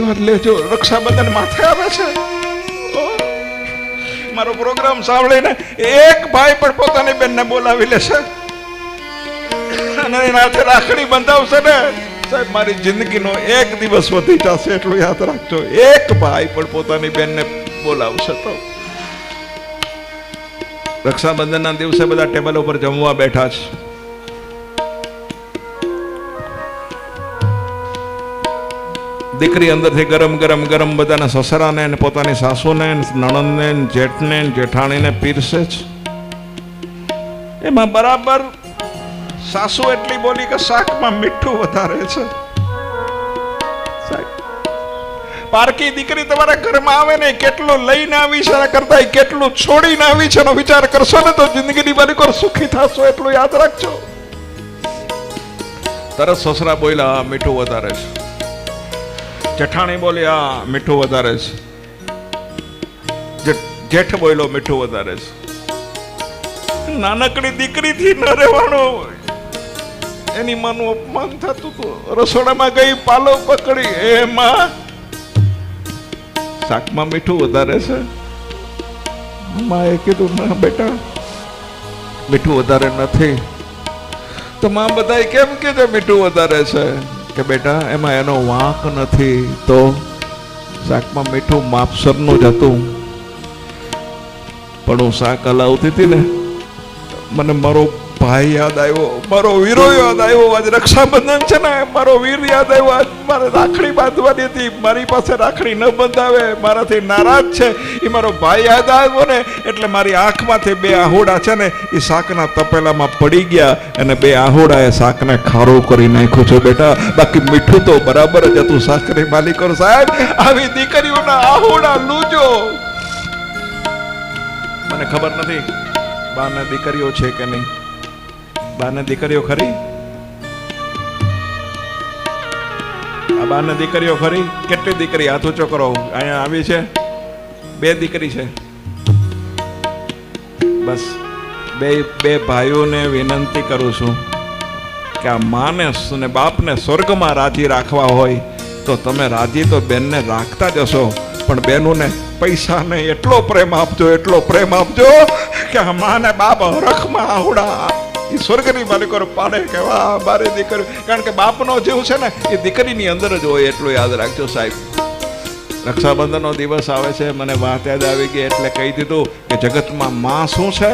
લેજો રક્ષાબંધન માથે આવે છે. મારો પ્રોગ્રામ સાંભળીને એક ભાઈ પણ પોતાની બેનને બોલાવી લેશે. અને એના હાથે રાખડી બંધાવશે ને. સાહેબ, મારી જિંદગીનો એક દિવસ વધી જશે એટલું યાદ રાખજો. એક ભાઈ પણ પોતાની બેનને બોલાવશે તો. રક્ષાબંધનના દિવસે બધા ટેબલ ઉપર જમવા બેઠા છે. દીકરી અંદરથી ગરમ ગરમ ગરમ બધાને સસરાને ને પોતાની સાસુને નણંદને જેઠને જેઠાણીને પીરસે જ. એમાં બરાબર સાસુ એટલી બોલી કે શાકમાં મીઠું વધારે છે. પારકી દીકરી તમારા ઘરમાં આવે ને કેટલું લઈને આવી છે, એના કરતા કેટલું છોડીને આવી છે એનો વિચાર કરશો ને તો જિંદગીની બારી કોર સુખી થશો એટલું યાદ રાખજો. તરત સસરા બોલ્યા મીઠું વધારે છે. જેઠાણી બોલી, આ મીઠું વધારે છે. જેઠ બોલ્યો મીઠું વધારે છે. નાનકડી દીકરીથી ન રહેવાનું એની માનું અપમાન થતું હતું રસોડામાં ગઈ પાલો પકડી. એમાં શાકમાં મીઠું વધારે છે? માએ કીધું, ના બેટા, મીઠું વધારે નથી. તો માં બધા કેમ કે મીઠું વધારે છે? કે બેટા, એમાં એનો વાંક નથી તો શાકમાં મીઠું માપસરનું જ હતું. પણ હું શાક હલાવતી હતી ને, મને મારો ભાઈ યાદ આવ્યો. મારો વીરો યાદ આવ્યો. આજ રક્ષાબંધન છે ને, મારો વીર યાદ આવ્યો. આજ મારે રાખડી બાંધવાની હતી. મારી પાસે રાખડી ન બંધાવે. મારાથી નારાજ છે. એ મારો ભાઈ યાદ આવ્યો ને, એટલે મારી આંખમાંથી બે આહોડા છે ને એ શાકના તપેલામાં પડી ગયા અને બે આહોડાએ શાકને ખારું કરી નાખ્યું છે બેટા. બાકી મીઠું તો બરાબર જ હતું, શાકની માલિકો સાહેબ. આવી દીકરીઓના આહોડા લૂજો. મને ખબર નથી બાને દીકરીઓ છે કે નહીં. બાને દીકરીઓ ખરી? આ બાને દીકરીઓ ખરી? કેટલી દીકરી હાથ ઊંચો અહીંયા આવી છે. બે દીકરી છે. બસ. બે બે ભાઈઓને વિનંતી કરું છું કે આ માને અને બાપને સ્વર્ગમાં રાજી રાખવા હોય તો તમે રાજી તો બેનને રાખતા જશો પણ બેનોને પૈસાને એટલો પ્રેમ આપજો, એટલો પ્રેમ આપજો કે માને બાપ હરખમાં આવડા. એ સ્વર્ગની માલિકો પાડે કે વાહ મારી દીકરી. કારણ કે બાપનો જીવ છે ને, એ દીકરીની અંદર જ હોય, એટલું યાદ રાખજો સાહેબ. રક્ષાબંધનનો દિવસ આવે છે, મને વાત યાદ આવી ગઈ, એટલે કહી દીધું કે જગતમાં માં શું છે?